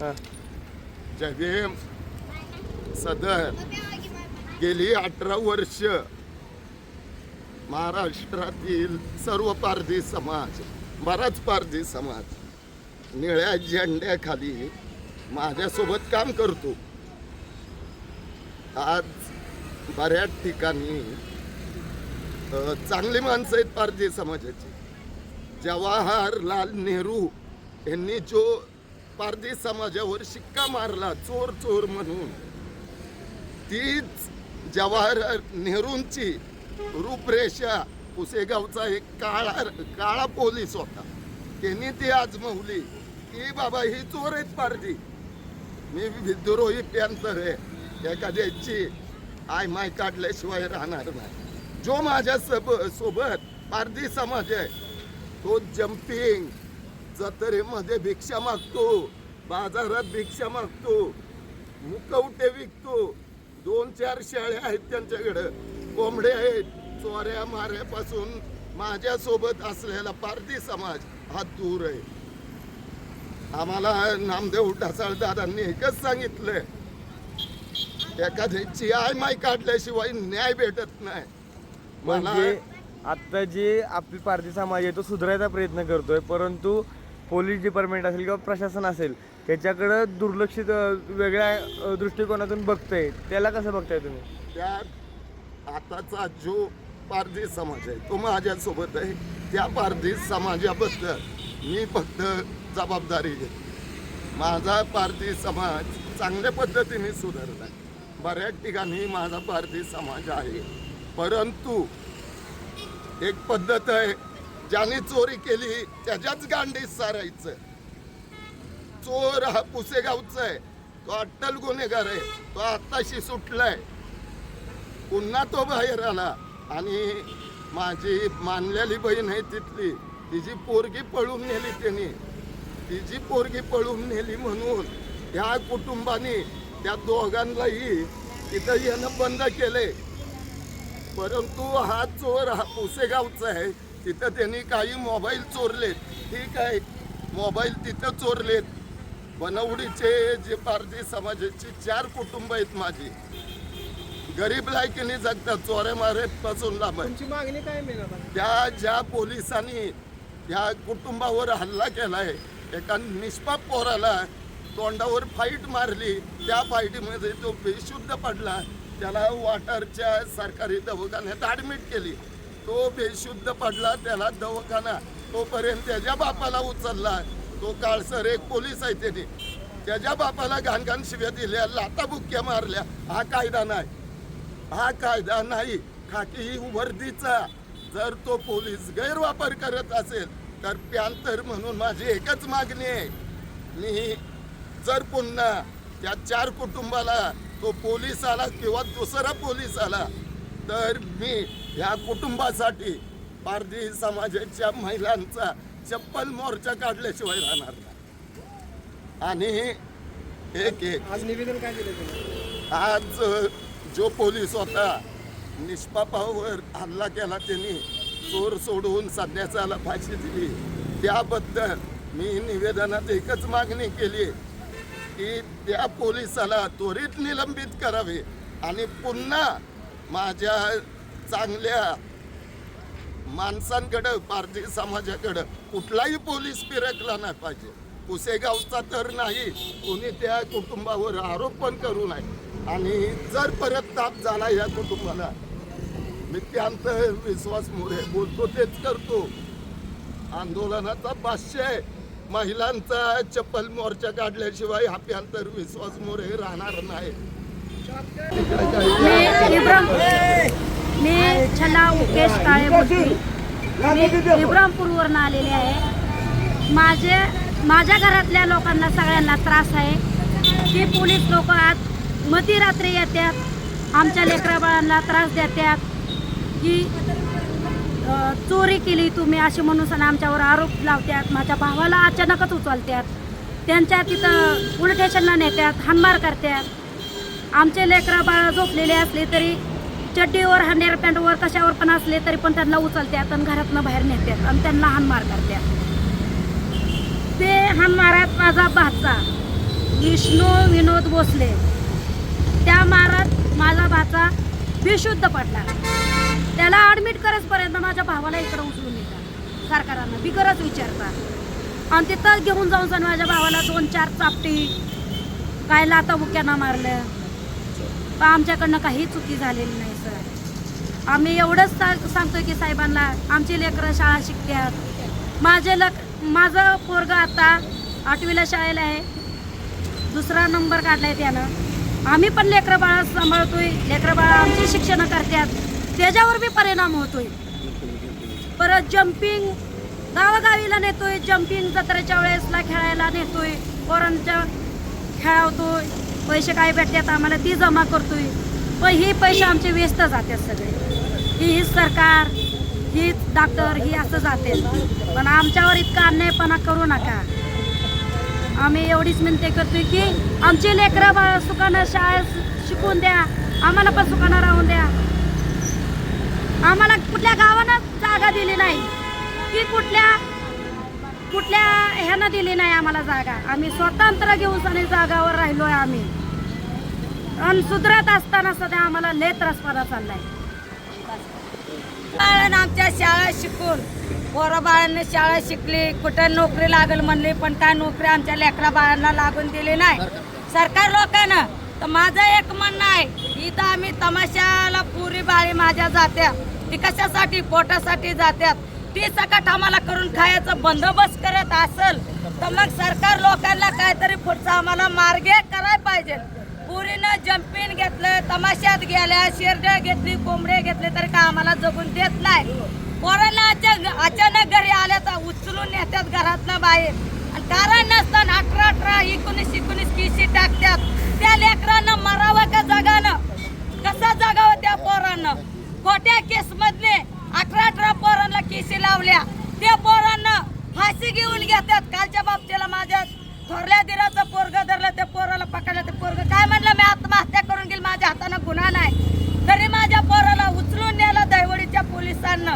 हा. जय भीम. सदर. गेली अठरा वर्ष. महाराष्ट्रातील सर्व पारधी समाज बराच पारधी समाज निळ्या झेंड्याखाली माझ्यासोबत काम करतो. आज बऱ्याच ठिकाणी चांगली माणसं आहेत पारधी समाजाची. जवाहरलाल नेहरू यांनी जो पारधी समाजावर शिक्का मारला चोर चोर म्हणून. तीच जवाहरलाल नेहरूंची रूपरेषा. पुसेगावचा एक काळा काळा पोलीस होता. त्यांनी ती आजमवली. की बाबा ही चोर आहेत पारधी. मी विद्रोही पॅन्थर आहे. एखाद्याची आय माय काढल्याशिवाय राहणार नाही. जो माझ्या सब सोबत पारधी समाज आहे तो जम्पिंग जत्रेमध्ये भिक्षा मागतो. बाजारात भिक्षा मागतो. मुकवटे विकतो. दोन चार शाळ्या आहेत त्यांच्याकडं. कोंबडे आहेत. चोऱ्या माऱ्यापासून माझ्यासोबत असलेला पारधी समाज हा दूर आहे. आम्हाला नामदेव ढासाळ दादांनी एकच सांगितलंय. एखाद्याची आय माय काढल्याशिवाय न्याय भेटत नाही. मला म्हणजे जी जे आपली पारधी समाज आहे तो सुधारायचा प्रयत्न करतोय परंतु पोलीस डिपार्टमेंट असेल किंवा प्रशासन असेल त्याच्याकडं दुर्लक्षित वेगळ्या दृष्टिकोनातून बघतंय. त्याला कसं बघताय तुम्ही? त्या आताचा जो पारधी समाज आहे तो माझ्यासोबत आहे. त्या पारधी समाजाबद्दल मी फक्त जबाबदारी घेतो. माझा पारधी समाज चांगल्या पद्धतीने सुधारला बऱ्याच ठिकाणी माझा पारधी समाज आहे. परंतु एक पद्धत आहे ज्याने चोरी केली त्याच्याच गांडीत सारायचं. चोर हा पुसेगावचा आहे तो अट्टल गुन्हेगार आहे. तो आत्ताशी सुटलाय. पुन्हा तो बाहेर आला. आणि माझी मानलेली बहीण आहे तिथली. तिची पोरगी पळून नेली त्यांनी तिची पोरगी पळून नेली म्हणून ह्या कुटुंबाने त्या दोघांनाही तिथं येणं बंद केले परंतु हा चोर हा पुसेगावचा आहे तिथं त्यांनी काही मोबाईल चोरलेत. ठीक आहे. मोबाईल तिथं चोरलेत. बनवडीचे जे पारधी समाजाची चार कुटुंब आहेत माझी. गरीब लायकीने जगतात चोऱ्या मारेपासून आहे. तुमची मागणी काय त्या ज्या पोलिसांनी या कुटुंबावर हल्ला केलाय एका निष्पाप पोराला तोंडावर फाईट मारली त्या फाईटीमध्ये तो बेशुद्ध पडला. त्याला वाटारच्या सरकारी दवाखान्यात ॲडमिट केली. तो बेशुद्ध पडला त्याला दवाखाना तोपर्यंत त्याच्या बापाला उचलला. तो काळसर एक पोलीस आहे त्याने त्याच्या बापाला घाणघाण शिव्या दिल्या लाताबुक्क्या मारल्या. हा कायदा नाही. हा कायदा नाही. खाकी वर्दीचा. जर तो पोलीस गैरवापर करत असेल तर प्यांतर म्हणून माझी एकच मागणी आहे. मी जर पुन्हा त्या चार कुटुंबाला तो पोलीस आला किंवा दुसरा पोलीस आला तर मी ह्या कुटुंबासाठी पारधी समाजाच्या महिलांचा चप्पल मोर्चा काढल्याशिवाय राहणार नाही. आणि एक एक. आज निवेदन काय दिलं आज जो पोलीस होता निष्पापावर हल्ला केला त्यांनी चोर सोडवून सध्याच्याला फाशी दिली. त्याबद्दल मी निवेदनात एकच मागणी केली की त्या पोलिसाला त्वरित निलंबित करावे आणि पुन्हा माझ्या चांगल्या माणसांकडं पारधी समाजाकडं कुठलाही पोलीस फिरकला नाही पाहिजे. पुसेगावचा तर नाही कोणी त्या कुटुंबावर आरोप पण करू नये. आणि जर परत ताप झाला या कुटुंबाला मी त्यांत विश्वास मोरे बोलतो तेच करतो. आंदोलनाचा भाष्य आहे. महिलांचा चप्पल मोर्चा काढल्याशिवाय हाप्यांतर विश्वास मोरे राहणार नाही. मी इब्राम मी छला मुकेश काळे मी इब्रामपूरवरून आलेले आहे. माझे माझ्या घरातल्या लोकांना सगळ्यांना त्रास आहे. की पोलीस लोक आज मध्यरात्री येतात आमच्या लेकरा बाळांना त्रास देतात की चोरी केली तुम्ही अशी म्हणून सण आमच्यावर आरोप लावतात माझ्या भावाला अचानकच उचलतात त्यांच्या तिथं पोलीस स्टेशनला नेतात हानमार करतात आमचे लेकरं बाळ झोपलेले असले तरी चड्डीवर हंडेर पॅन्टवर कशावर पण असले तरी पण त्यांना उचलतात आणि घरातनं बाहेर नेतात आणि त्यांना हानमार करतात ते हानमारात माझा भाचा विष्णू विनोद भोसले. त्या मारात माझा भाचा बेशुद्ध पडला. त्याला ॲडमिट करतपर्यंत माझ्या भावाला इकडं उचलून येतात सरकारानं बिगरच विचारतात. आणि तिथं घेऊन जाऊन सण माझ्या भावाला दोन चार चापटी काय लाता मुक्यांना मारलं पण आमच्याकडनं काही चुकी झालेली नाही सर? आम्ही एवढंच सा- सांगतोय की साहेबांना आमची लेकरं शाळा शिकतात. माझे लक माझं पोरग आता आठवीला शाळेला आहे. दुसरा नंबर काढलाय त्यानं. आम्ही पण लेकरं बाळा सांभाळतोय. लेकरं बाळा आमची शिक्षण करतात. त्याच्यावर बी परिणाम होतोय. परत जम्पिंग गावागावीला नेतोय. जम्पिंग जत्रेच्या वेळेसला खेळायला नेतोय. पोरांच्या खेळावतोय. पैसे काय भेटतात आम्हाला ती जमा करतोय. पण ही पैसे आमचे व्यस्त जातात सगळे. ही ही सरकार ही डॉक्टर ही असं जाते. पण आमच्यावर इतका अन्यायपणा करू नका. आम्ही एवढीच विनंती करतोय की आमची लेकरं सुखानं शाळेत शिकवून द्या. आम्हाला पण सुखानं राहून द्या. आम्हाला कुठल्या गावानं जागा दिली नाही. की कुठल्या कुठल्या ह्यानं दिली नाही आम्हाला जागा? आम्ही स्वतंत्र घेऊन आणि जागावर राहिलोय आम्ही. आणि सुधरत असताना सध्या आम्हाला लय त्रासपणा चाललाय. आमच्या शाळा शिकून पोरं बाळांनी शाळा शिकली कुठं नोकरी लागल म्हणली पण काय नोकरी आमच्या लेकरा बाळांना लागून दिली नाही. सरकार लोकांना तर माझं एक म्हणणं आहे इथं आम्ही तमाशाला पुरी बाळी माझ्या जात्या. ती कशासाठी? पोटासाठी जात्यात. ती सकट आम्हाला करून खायचं बंदोबस्त करत असल तर मग सरकार लोकांना काहीतरी पुढचा आम्हाला मार्गे करायला पाहिजे. पुरीनं जम्पिंग घेतलं तमाशात गेल्या शेरड्या घेतली कोंबडे घेतले तरी का आम्हाला जगून देत नाही. पोरांना अचानक अचानक घरी आल्या तर उचलून येतात घरातनं बाहेर. आणि कारण नसताना अठरा अठरा एक एकोणीस किशी टाकतात त्या लेकरांना मरावं का जगानं कसं जगावं त्या पोरांना खोट्या केस मधले अठरा अठरा पोरांना केसी लावल्या त्या पोरांना फाशी घेऊन घेतात कालच्या बाबतीला माझ्या थोरल्या पोरग धरलं त्या पोराला पकडलं ते पोरग काय म्हणलं मी आत्महत्या करून गेली माझ्या हातानं गुन्हा नाही. तरी माझ्या पोराला उचलून नेलं दैवडीच्या पोलिसांना.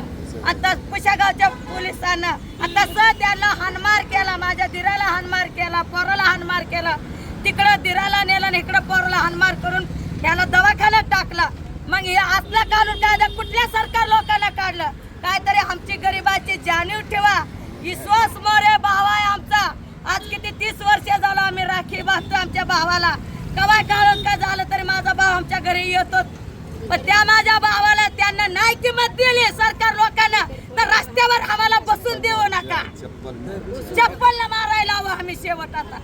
आता पुशागावच्या पोलिसांना. आता तसं त्याला हानमार केला माझ्या दिराला हानमार केला पोराला हानमार केला. तिकडं दिराला नेलं आणि इकडं पोराला हानमार करून त्याला दवाखान्यात टाकला. मग हे असला काढून कायदा कुठल्या सरकार लोकांना काढलं? काहीतरी आमची गरिबाची जाणीव ठेवा. विश्वास मोरे भाव आहे आमचा. आज किती तीस वर्ष झालं आम्ही राखी बांधतो आमच्या भावाला. कवा काढून का झालं तरी माझा भाव आमच्या घरी येतो. पण त्या माझ्या भावाला त्यांना नाही किंमत दिली सरकार लोकांना. तर रस्त्यावर आम्हाला बसून देऊ नका. चप्पल मारायला हवं आम्ही शेवट आता.